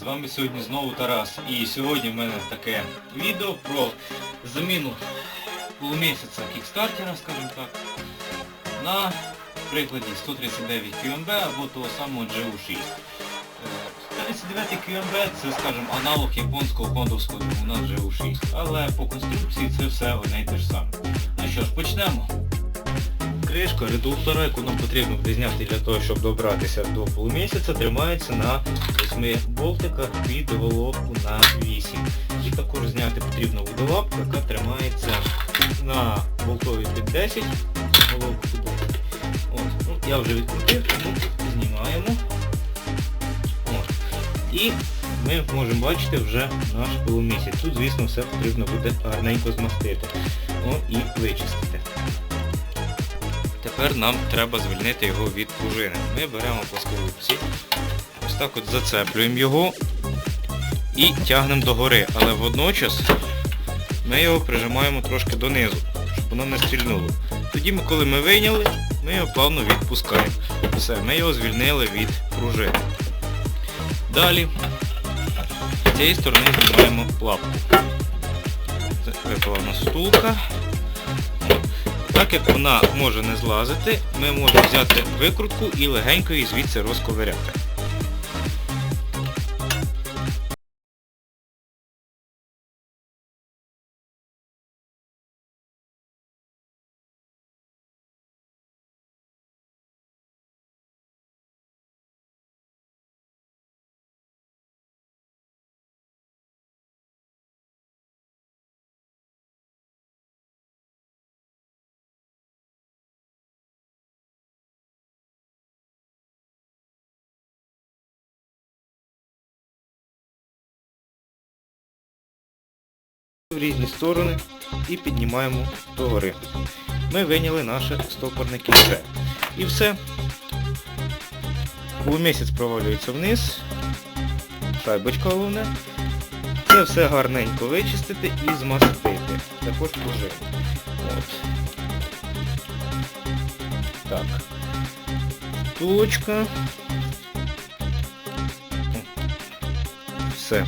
З вами сьогодні знову Тарас. І сьогодні в мене таке відео про заміну полумісяця кікстартера, скажімо так, на прикладі 139 QMB або того самого GU6. Е, 139 QMB це, скажімо, аналог японського кондовського двигуна GU6, але по конструкції це все одне і те ж саме. Ну що ж, почнемо. Кришка редуктора, яку нам потрібно буде зняти для того, щоб добратися до полумісяця, тримається на 8 болтиках під головку на 8. І також зняти потрібно водолапку, яка тримається на болтові під 10, головку під 10. От, ну, я вже відкрутив, тому знімаємо. От. І ми можемо бачити вже наш полумісяць. Тут, звісно, все потрібно буде гарненько змастити О, і вичистити. Тепер нам треба звільнити його від пружини. Ми беремо плоскогубці, ось так от зацеплюємо його і тягнемо догори, але водночас ми його прижимаємо трошки донизу, щоб воно не стрільнуло. Тоді, коли ми вийняли, ми його плавно відпускаємо. Все, ми його звільнили від пружини. Далі з цієї сторони знімаємо. Це випала у нас. Так як вона може не злазити, ми можемо взяти викрутку і легенько її звідси розковиряти. В різні сторони і піднімаємо догори. Ми виняли наше стопорне кільце. І все. Полумісяць провалюється вниз. Шайбочка головне. Це все гарненько вичистити і змастити. Також пружину. От. Так. Тулочка. Все.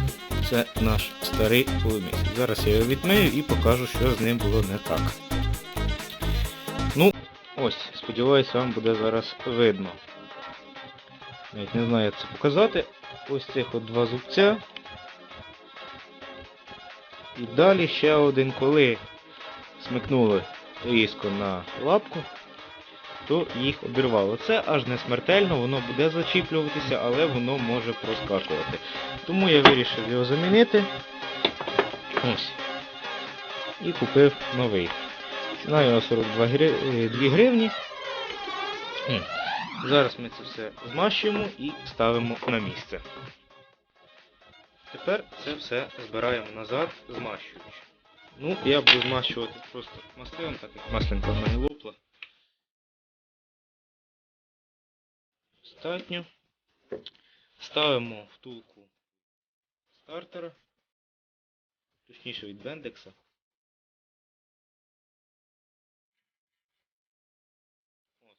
Це наш старий полумісяць. Зараз я його відмию і покажу, що з ним було не так. Ну, ось, сподіваюся, вам буде зараз видно. Навіть не знаю, як це показати. Ось цих от два зубця. І далі ще один, коли смикнули різко на лапку, то їх обірвало. Це аж не смертельно, воно буде зачіплюватися, але воно може проскакувати. Тому я вирішив його замінити. Ось. І купив новий. Ціна його 42 гри... е, 2 гривні. Зараз ми це все змащуємо і ставимо на місце. Тепер це все збираємо назад, змащуючи. Ну, я буду змащувати просто мастилом, так як маслинка в мене лопла. Достатньо. Ставимо втулку стартера, точніше від бендекса. От.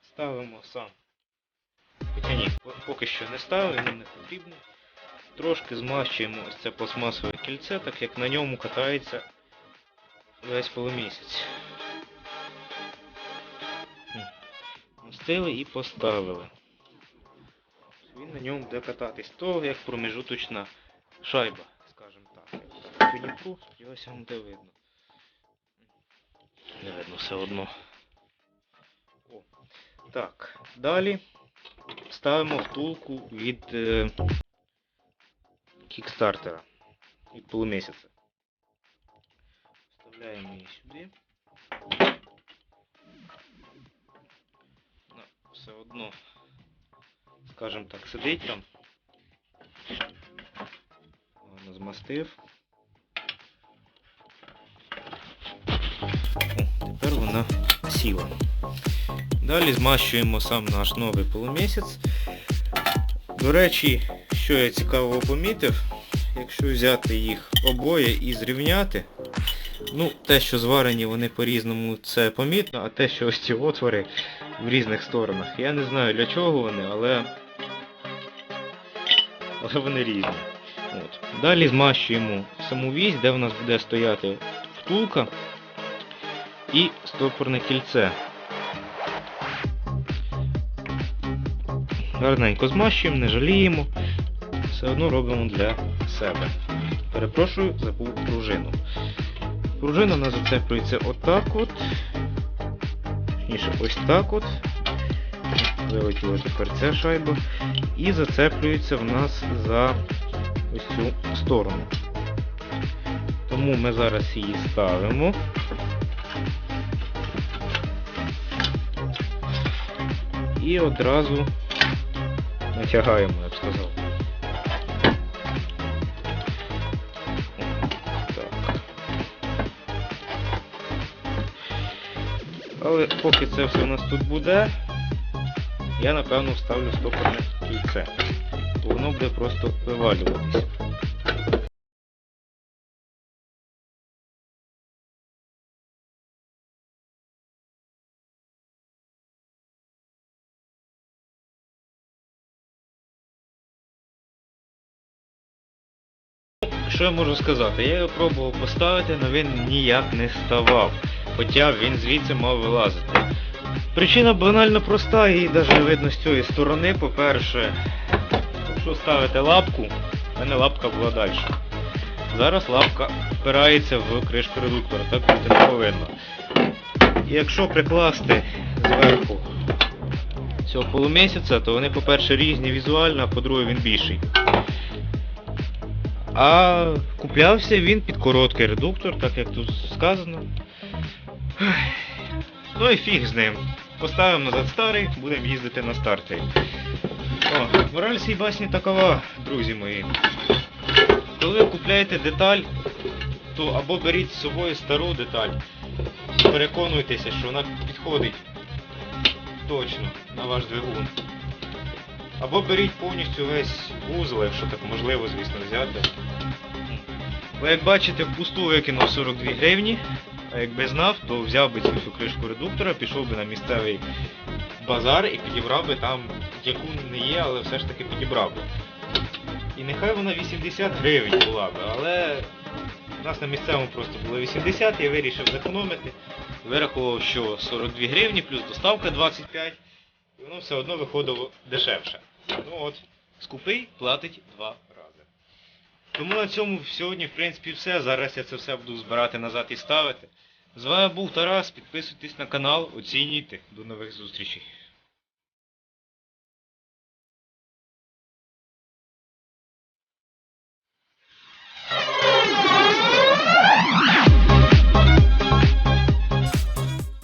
Ставимо сам. Хоча ні, поки що не ставимо, не потрібно. Трошки змащуємо ось це пластмасове кільце, так як на ньому катається весь полумісяць. М. І поставили. Він на ньому буде кататись. То як промежуточна шайба, скажімо так. Я підіпру, сподіваюся, вам буде видно. Не видно все одно. О. Так, далі ставимо втулку від е, кікстартера, від полумісяця. Вставляємо її сюди. Ну, все одно скажімо так, сидить там. Ладно, змастив. О, тепер вона сіла. Далі змащуємо сам наш новий полумісяць. До речі, що я цікавого помітив, якщо взяти їх обоє і зрівняти, ну, те, що зварені вони по-різному, це помітно, а те, що ось ці отвори в різних сторонах, я не знаю для чого вони, але але вони різні. От. Далі змащуємо саму вісь, де в нас буде стояти втулка і стопорне кільце. Гарненько змащуємо, не жаліємо. Все одно робимо для себе. Перепрошую, забув пружину. Пружина у нас зацеплюється отак от. Точніше, ось так от. Вилетіла тепер ця шайба. І зацеплюється в нас за ось цю сторону. Тому ми зараз її ставимо. І одразу натягаємо, я б сказав. Але поки це все у нас тут буде, я напевно вставлю стопорне кільце. То воно буде просто вивалюватися. Що я можу сказати? Я його пробував поставити, але він ніяк не ставав. Хоча він звідси мав вилазити. Причина банально проста, її навіть видно з цієї сторони. По-перше, якщо ставити лапку, в мене лапка була далі. Зараз лапка впирається в кришку редуктора, так бути не повинно. І якщо прикласти зверху цього полумісяця, то вони, по-перше, різні візуально, а по-друге, він більший. А куплявся він під короткий редуктор, так як тут сказано. Ну і фіг з ним. Поставимо назад старий, будемо їздити на стартері. О, мораль цій басні такова, друзі мої. Коли ви купляєте деталь, то або беріть з собою стару деталь, переконуйтеся, що вона підходить точно на ваш двигун. Або беріть повністю весь вузол, якщо так можливо, звісно, взяти. Бо як бачите, впусту викинув 42 гривні, а якби знав, то взяв би цю кришку редуктора, пішов би на місцевий базар і підібрав би там, яку не є, але все ж таки підібрав би. І нехай вона 80 гривень була б, але у нас на місцевому просто було 80, я вирішив зекономити. Вирахував, що 42 гривні плюс доставка 25, і воно все одно виходило дешевше. Ну от, скупий платить два рази. Тому на цьому сьогодні, в принципі, все. Зараз я це все буду збирати назад і ставити. З вами був Тарас, підписуйтесь на канал, оцінюйте. До нових зустрічей.